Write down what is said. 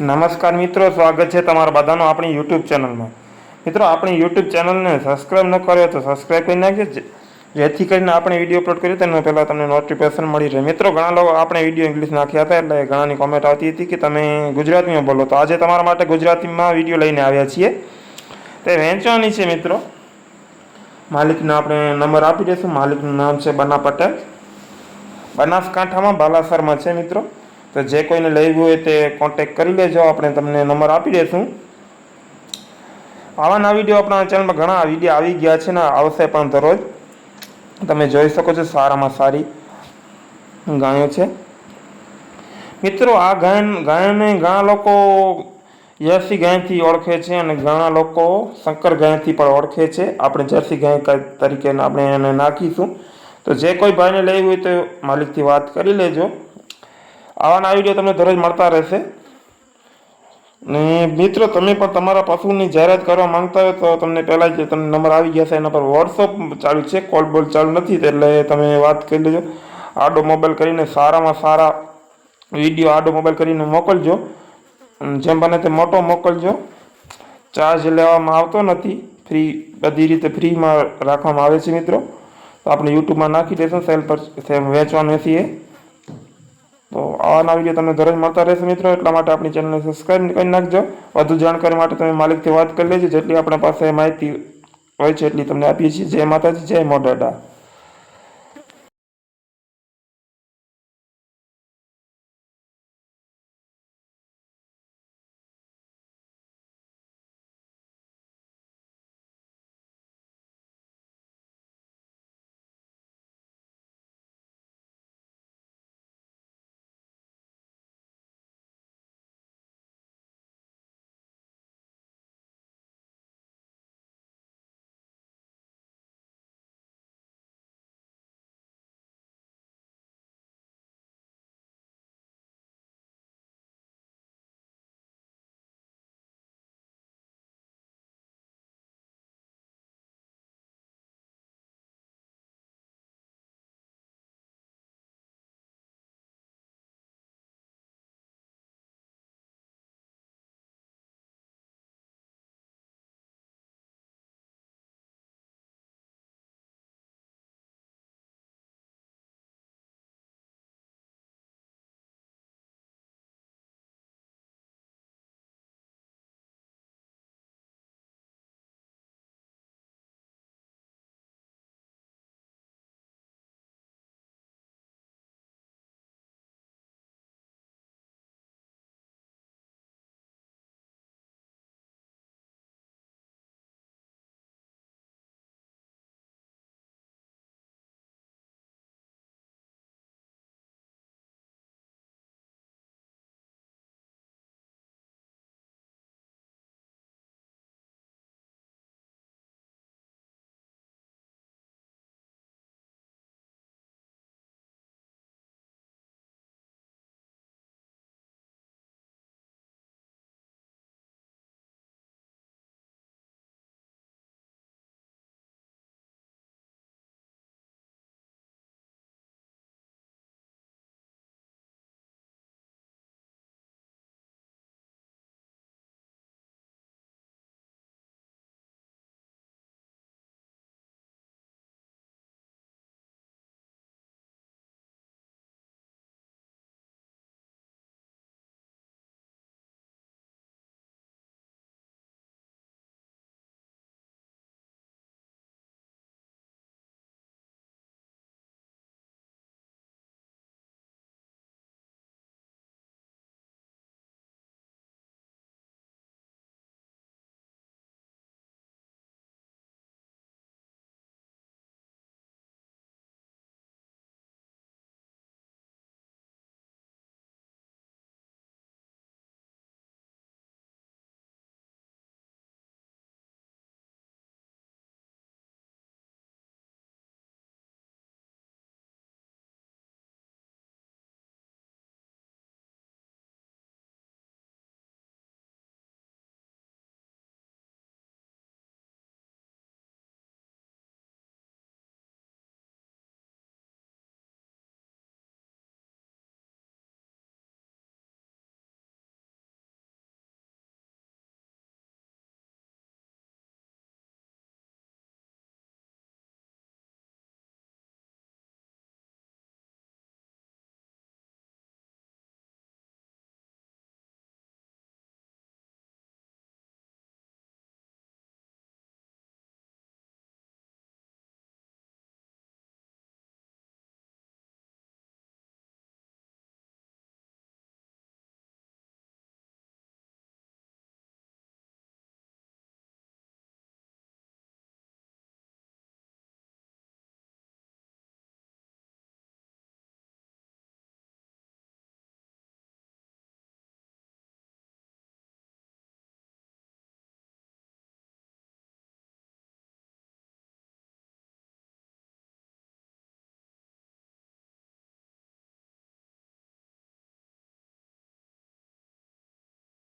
નમસ્કાર મિત્રો, સ્વાગત છે તમારા બધાનો આપણી યુટ્યુબ ચેનલમાં. મિત્રો, આપણી યુટ્યુબ ચેનલને સબસ્ક્રાઈબ ન કર્યો તો સબસ્ક્રાઈબ કરી નાખજો જેથી કરીને આપણે વીડિયો અપલોડ કરીએ તેના પહેલાં તમને નોટિફિકેશન મળી રહે. મિત્રો, ઘણા લોકો આપણે વીડિયો ઇંગ્લિશ નાખ્યા હતા, એટલે ઘણાની કોમેન્ટ આવતી હતી કે તમે ગુજરાતીમાં બોલો. તો આજે તમારા માટે ગુજરાતીમાં વીડિયો લઈને આવ્યા છીએ. તે વેચવાની છે મિત્રો. માલિકનો આપણે નંબર આપી દઈશું. માલિકનું નામ છે બના પટેલ. બનાસકાંઠામાં બાલાસરમાં છે મિત્રો. તો જે કોઈને લેવું હોય તે કોન્ટેક કરી લેજો. આપણે તમને નંબર આપી દઈશું આવા ના વીડિયો આપણા ચેનલમાં ઘણા વીડિયો આવી ગયા છે ને આવશે પણ દરરોજ. તમે જોઈ શકો છો સારામાં સારી ગાયો છે. મિત્રો, આ ગાયન, ગાયને ઘણા લોકો જર્સી ગાયથી ઓળખે છે અને ઘણા લોકો શંકર ગાયથી પણ ઓળખે છે. આપણે જર્સી ગાય તરીકે આપણે એને નાખીશું. તો જે કોઈ ભાઈને લેવી હોય તો માલિકથી વાત કરી લેજો. આવા નવા વીડિયો તમને દરરોજ મળતા રહેશે. ને મિત્રો, તમે પણ તમારા પશુની જાહેરાત કરવા માંગતા હોય તો તમને પહેલાં જ તમને નંબર આવી ગયા છે, એના પર વોટ્સઅપ ચાલુ છે કોલ બોલ ચાલુ નથી એટલે તમે વાત કરી લેજો. આડો મોબાઈલ કરીને સારામાં સારા વીડિયો આડો મોબાઈલ કરીને મોકલજો. જેમ બને તે મોટો મોકલજો. ચાર્જ લેવામાં આવતો નથી. ફ્રી બધી રીતે ફ્રીમાં રાખવામાં આવે છે મિત્રો. તો આપણે યુટ્યુબમાં નાખી દેશું સેલ પર સેલ વેચવાનું છીએ તો આવાના વીડિયો તમને દરરોજ મળતા રહેશે મિત્રો, એટલા માટે આપણી ચેનલને સબસ્ક્રાઈબ કરી નાખજો. વધુ જાણકારી માટે તમે માલિકથી વાત કરી લેજો, જેટલી આપણા પાસે માહિતી હોય છે એટલી તમને આપીએ છીએ. જય માતાજી, જય મોડાડા